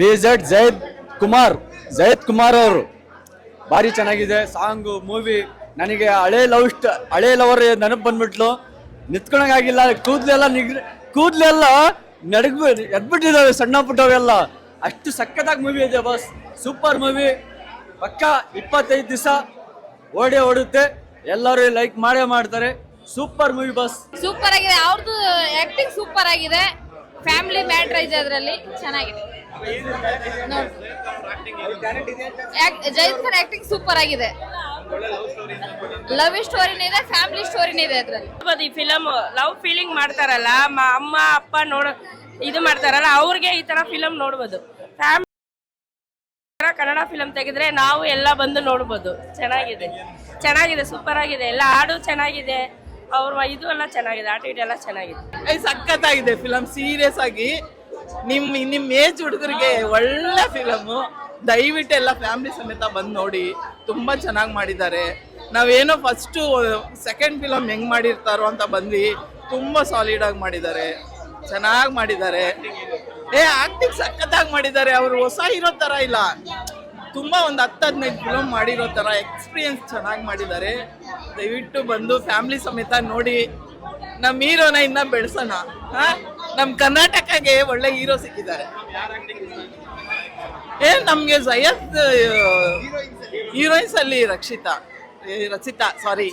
B Z Jayad Kumar Jayad Kumar ಅವರು. ಭಾರಿ ಚೆನ್ನಾಗಿದೆ ಸಾಂಗು ಮೂವಿ ನನಗೆ ಹಳೆ ಲವ್ ಇಷ್ಟ, ಹಳೆ ಲವರ್ ನೆನಪು ಬಂದ್ಬಿಟ್ಲು. ನಿತ್ಕೊಳಂಗಾಗಿಲ್ಲ, ಕೂದಲೆಲ್ಲ ನಿಗ್ ಕೂದಲೆಲ್ಲ ನಡಗ್ ಎದ್ಬಿಟ್ಟಿದ್ದಾವೆ ಸಣ್ಣ ಪುಟ್ಟವೆಲ್ಲ ಅಷ್ಟು ಸಖತ್ತಾಗಿ ಮೂವಿ ಇದೆ ಬಸ್ ಸೂಪರ್ ಮೂವಿ ಪಕ್ಕ ಇಪ್ಪತ್ತೈದು ದಿವಸ ಓಡೇ ಓಡುತ್ತೆ. ಎಲ್ಲರೂ ಲೈಕ್ ಮಾಡೇ ಮಾಡ್ತಾರೆ. ಸೂಪರ್ ಮೂವಿ ಬಸ್ ಸೂಪರ್ ಆಗಿದೆ. ಅವ್ರದ್ದು ಆಕ್ಟಿಂಗ್ ಸೂಪರ್ ಆಗಿದೆ. ಫ್ಯಾಮಿಲಿ ಮ್ಯಾಟ್ರ್ ಇದೆ ಅದರಲ್ಲಿ. ಚೆನ್ನಾಗಿದೆ. ನೋಡ್. ಸರ್ ಖಾನ್ ಆಕ್ಟಿಂಗ್ ಸೂಪರ್ ಆಗಿದೆ. ಲವ್ ಸ್ಟೋರಿನೇ ಇದೆ ಫ್ಯಾಮಿಲಿ ಸ್ಟೋರಿನೇ ಇದೆ ಅದ್ರಲ್ಲಿ. ನೋಡ್ಬೋದು ಈ ಫಿಲಮ್ ಲವ್ ಫೀಲಿಂಗ್ ಮಾಡ್ತಾರಲ್ಲ ಮ- ಅಮ್ಮ ಅಪ್ಪ ನೋಡ ಇದು ಮಾಡ್ತಾರಲ್ಲ ಅವ್ರಿಗೆ ಈ ತರ ಫಿಲಮ್ ನೋಡ್ಬೋದು. ಫ್ಯಾಮಿಲಿ ಕನ್ನಡ ಫಿಲಮ್ ತೆಗೆದ್ರೆ ನಾವು ಎಲ್ಲ ಬಂದು ನೋಡ್ಬೋದು. ಚೆನ್ನಾಗಿದೆ. ಚೆನ್ನಾಗಿದೆ ಸೂಪರ್ ಆಗಿದೆ. ಎಲ್ಲ ಹಾಡು ಚೆನ್ನಾಗಿದೆ. ಅವ್ರ ಇದು ಎಲ್ಲ ಚೆನ್ನಾಗಿದೆ ಆಟ ಎಲ್ಲ ಚೆನ್ನಾಗಿದೆ. ಸಖತ್ತಾಗಿದೆ ಫಿಲಮ್ ಸೀರಿಯಸ್ ಆಗಿ. ನಿಮ್ ನಿಮ್ ಏಜ್ ಹುಡುಗರಿಗೆ ಒಳ್ಳೆ ಫಿಲಮ್ ದಯವಿಟ್ಟು ಎಲ್ಲ ಫ್ಯಾಮಿಲಿ ಸಮೇತ ಬಂದು ನೋಡಿ. ತುಂಬಾ ಚೆನ್ನಾಗಿ ಮಾಡಿದ್ದಾರೆ. ನಾವೇನೋ ಫಸ್ಟು ಸೆಕೆಂಡ್ ಫಿಲಮ್ ಹೆಂಗ್ ಮಾಡಿರ್ತಾರೋ ಅಂತ ಬಂದ್ವಿ. ತುಂಬಾ ಸಾಲಿಡ್ ಆಗಿ ಮಾಡಿದ್ದಾರೆ. ಚೆನ್ನಾಗಿ ಮಾಡಿದ್ದಾರೆ. ಏ ಆಕ್ಟಿಂಗ್ ಸಖತ್ತಾಗಿ ಮಾಡಿದ್ದಾರೆ. ಅವರು ಹೊಸ ಇರೋ ತರ ಇಲ್ಲ. ತುಂಬಾ ಒಂದು ಹತ್ತು ಹದಿನೈದು ಫಿಲಮ್ ಮಾಡಿರೋ ತರ ಎಕ್ಸ್ಪೀರಿಯನ್ಸ್ ಚೆನ್ನಾಗಿ ಮಾಡಿದ್ದಾರೆ. ದಯವಿಟ್ಟು ಬಂದು ಫ್ಯಾಮಿಲಿ ಸಮೇತ ನೋಡಿ. ನಮ್ಮ ಹೀರೋನ ಇನ್ನ ಬೆಳೆಸೋಣ. ನಮ್ಮ ಕರ್ನಾಟಕಗೆ ಒಳ್ಳೆ ಹೀರೋ ಸಿಕ್ಕಿದ್ದಾರೆ. ಏ ನಮಗೆ ಜಯತ್ ಹೀರೋಯಿನ್ಸ್ ಅಲ್ಲಿ ರಕ್ಷಿತಾ. ಏ, ರಚಿತಾ ಸಾರಿ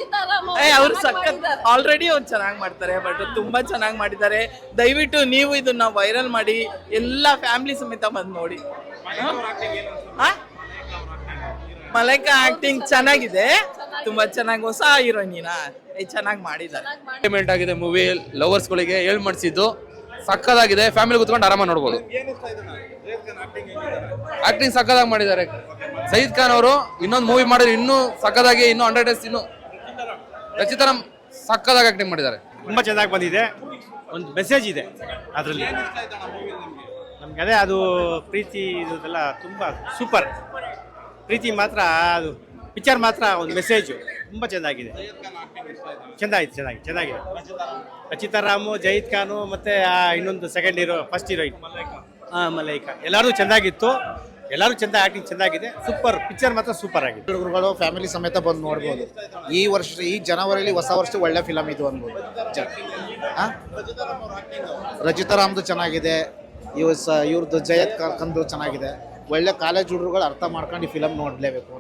ಏ ಅವ್ರು ಸಖತ್ ಆಲ್ರೆಡಿ ಅವ್ರು ಚೆನ್ನಾಗಿ ಮಾಡ್ತಾರೆ ಬಟ್ ತುಂಬಾ ಚೆನ್ನಾಗಿ ಮಾಡಿದ್ದಾರೆ. ದಯವಿಟ್ಟು ನೀವು ಇದನ್ನ ವೈರಲ್ ಮಾಡಿ ಎಲ್ಲ ಫ್ಯಾಮಿಲಿ ಸಮೇತ ಬಂದು ನೋಡಿ. ಹಾ? ಮಲೈಕಾ ಆಕ್ಟಿಂಗ್ ಚೆನ್ನಾಗಿದೆ. ತುಂಬಾ ಚೆನ್ನಾಗಿ ಹೊಸ ಹೀರೋಯಿನ ಚೆನ್ನಾಗಿ ಮಾಡಿದ್ದಾರೆ. ಎಂಟರ್ಟೈನ್ಮೆಂಟ್ ಆಗಿದೆ ಮೂವಿ ಲವರ್ಸ್ಗಳಿಗೆ ಹೇಳ್ ಮಾಡಿಸಿದ್ದು. ಸಕ್ಕದಾಗಿದೆ ಫ್ಯಾಮಿಲಿ ಕುತ್ಕೊಂಡು ಆರಾಮ ನೋಡ್ಬೋದು. ಆಕ್ಟಿಂಗ್ ಸಕ್ಕದಾಗಿ ಮಾಡಿದ್ದಾರೆ. ಸಯೀದ್ ಖಾನ್ ಅವರು ಇನ್ನೊಂದು ಮೂವಿ ಮಾಡಿದ್ರೆ ಇನ್ನೂ ಸಕ್ಕದಾಗಿ ಇನ್ನೂ ಹಂಡ್ರೆಡ್ ಡೇಸ್ ಇನ್ನು ರಚಿತಾರಾಮ್ ಸಕ್ಕದಾಗಿ ಆಕ್ಟಿಂಗ್ ಮಾಡಿದ್ದಾರೆ. ತುಂಬಾ ಚೆನ್ನಾಗಿ ಬಂದಿದೆ. ಒಂದು ಮೆಸೇಜ್ ಇದೆ ಅದರಲ್ಲಿ. ನಮ್ಗೆ ಅದೇ ಅದು ಪ್ರೀತಿ ಇದೆಲ್ಲ ತುಂಬ ಸೂಪರ್ ಪ್ರೀತಿ ಮಾತ್ರ ಅದು ಪಿಕ್ಚರ್ ಮಾತ್ರ ಒಂದು ಮೆಸೇಜು ತುಂಬ ಚೆನ್ನಾಗಿದೆ. ಚೆಂದಾಗಿದೆ ಚೆನ್ನಾಗಿ ಚೆನ್ನಾಗಿದೆ. ರಚಿತಾರಾಮು ಜಯೀದ್ ಖಾನು ಮತ್ತು ಇನ್ನೊಂದು ಸೆಕೆಂಡ್ ಹೀರೋ ಫಸ್ಟ್ ಹೀರೋಯಿನ್ ಹಾಂ ಮಲೈಕಾ. ಎಲ್ಲರೂ ಚೆಂದಾಗಿತ್ತು ಎಲ್ಲರೂ ಚೆಂದ ಆಕ್ಟಿಂಗ್ ಚೆನ್ನಾಗಿದೆ. ಸೂಪರ್ ಪಿಕ್ಚರ್ ಮಾತ್ರ ಸೂಪರ್ ಆಗಿದೆ. ಹುಡುಗರುಗಳು ಫ್ಯಾಮಿಲಿ ಸಮೇತ ಬಂದು ನೋಡ್ಬೋದು. ಈ ವರ್ಷ, ಈ ಜನವರಿಲಿ ಹೊಸ ವರ್ಷ ಒಳ್ಳೆ ಫಿಲಮ್ ಇದು ಅನ್ಬೋದು? ರಚಿತಾರಾಮ್ದು ಚೆನ್ನಾಗಿದೆ. ಇವ್ರದ್ದು ಜಯತ್ ಕಂದು ಚೆನ್ನಾಗಿದೆ. ಒಳ್ಳೆ ಕಾಲೇಜ್ ಹುಡುಗರುಗಳು ಅರ್ಥ ಮಾಡ್ಕೊಂಡು ಈ ಫಿಲಮ್ ನೋಡಲೇಬೇಕು.